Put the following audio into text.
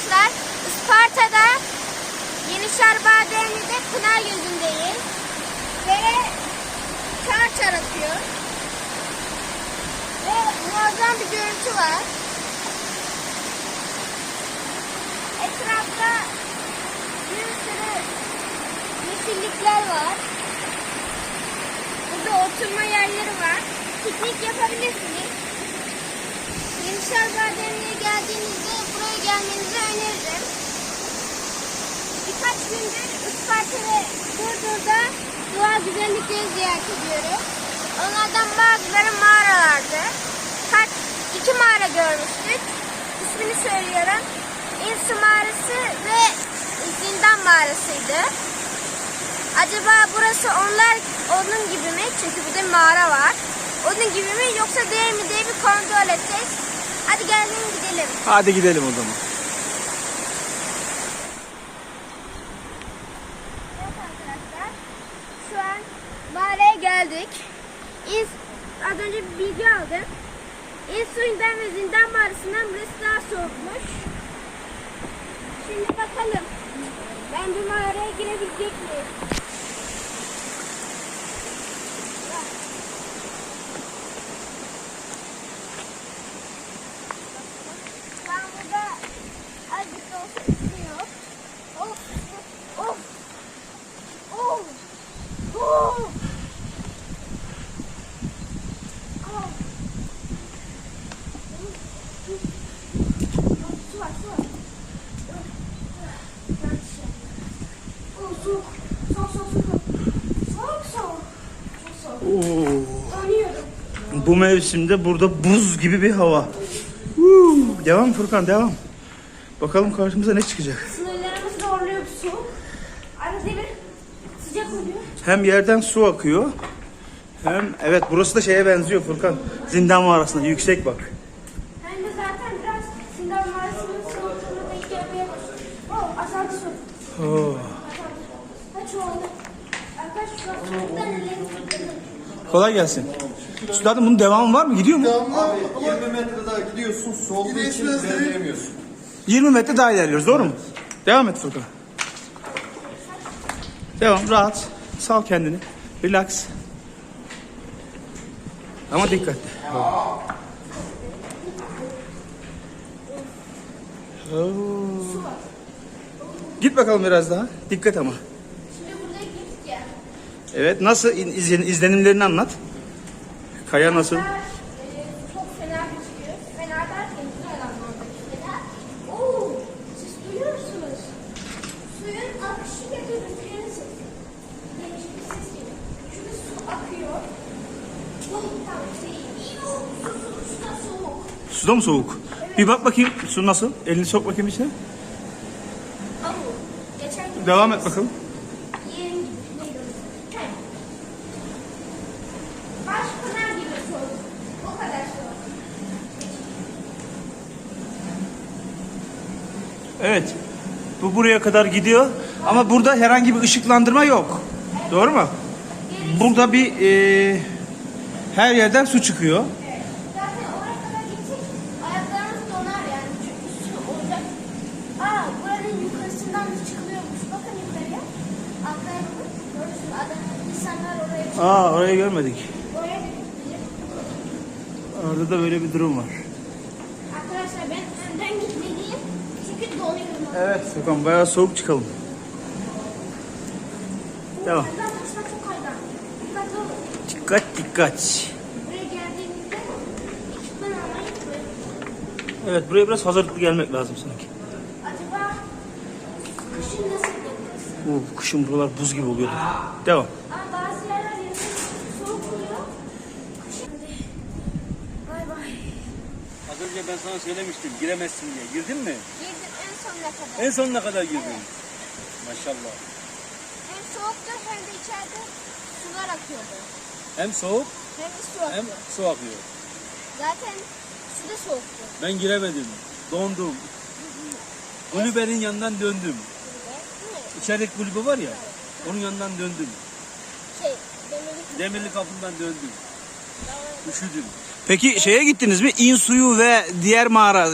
arkadaşlar. Isparta'da Yenişehir Bademli'de Pınar Gözü'ndeyiz. Ve çar çar. Ve muazzam bir görüntü var. Etrafta bir sürü yeşillikler var. Burada oturma yerleri var. Piknik yapabilirsiniz. Yenişehir Bademli'ye geldiğinizde gelmenizi öneririm. Birkaç gündür Isparta ve Burdur'da doğal güzellikleri ziyaret ediyoruz. Onlardan bazıları mağaralardı. Kaç, iki mağara görmüştük. İsmini söylüyorum. İnsu mağarası ve zindan mağarasıydı. Acaba burası onlar onun gibi mi? Çünkü burada mağara var. Onun gibi mi yoksa değil mi diye bir kontrol edeceğiz. Hadi gelin gidelim. Hadi gidelim o zaman. Evet arkadaşlar. Şu an mağaraya geldik. İns az önce bir bilgi aldım. İnsuyundan ve zindan mağarasından burası daha soğukmuş. Şimdi bakalım. Ben bu mağaraya girebilecek miyim? Ben burada azıcık da olsa ısınıyor. Of, of, of. Oh! Oh! Oh! Su var, su var. Oh, soğuk. Soğuk, soğuk, soğuk. Soğuk, soğuk. Çok soğuk. Oo. Bu mevsimde burada buz gibi bir hava. Huu. Devam Furkan devam. Bakalım karşımıza ne çıkacak. Sınırlarımız zorluyor bu soğuk. Arada bir sıcak oluyor. Hem yerden su akıyor. Hem evet burası da şeye benziyor Furkan. Zindan mağarasına yüksek bak. Hem de zaten biraz Sindar Mağarası'nın soğukluğuna denk gelmeye başladı. Oh, su. Oo. Kaç oldu? Arkadaşlar şu an soğuktan ellerim titriyor. Kolay gelsin. Üstadım bunun devamı var mı? Gidiyor mu? Abi 20 metre daha gidiyorsun, soğuduğu için ilerleyemiyorsun. 20 metre daha ilerliyoruz doğru mu? Devam et Furkan. Devam rahat. Sal kendini. Relax. Ama dikkatli. Oo. Git bakalım biraz daha. Dikkat ama. Şimdi burada gittik ya. Evet nasıl izlen- izlenimlerini anlat. Kaya nasıl? E, çok fena gözüküyor. Fena derken güzel anlamdaki fena. Oo, siz duyuyor musunuz? Suyun akışı ve rüzgarın sesi. Değişik bir ses geliyor. Şurada su akıyor. Şey, iyi o, su, su, su da soğuk. Suda mı soğuk? Bir bak bakayım su nasıl? Elini sok bakayım içine. Ama geçen gün Devam et bakalım. yerin gibi neydi orası? He. Başpınar gibi soğuk. O kadar soğuk. Evet. Bu buraya kadar gidiyor. Ama burada herhangi bir ışıklandırma yok. Doğru mu? Burada bir e, her yerden su çıkıyor. Aa orayı görmedik. Orada da böyle bir durum var. Arkadaşlar ben önden gitmeliyim. Çünkü donuyorum. Evet Furkan bayağı soğuk çıkalım. Devam. Dikkat dikkat. Evet buraya biraz hazırlıklı gelmek lazım sanki. Acaba kışın kışın buralar buz gibi oluyor. Devam. Az önce ben sana söylemiştim giremezsin diye. Girdin mi? Girdim sonuna kadar. En sonuna kadar girdin. Maşallah. Hem soğuktu hem de içeride sular akıyordu. Hem soğuk Hem su hem akıyor. su akıyor. Zaten su da soğuktu. Ben giremedim. Dondum. Kulübenin yanından döndüm. Mi? İçerideki kulübe var ya. Onun yanından döndüm. Şey, demirlik Demirli kapından döndüm. Üşüdüm. Peki şeye gittiniz mi? İn suyu ve diğer mağara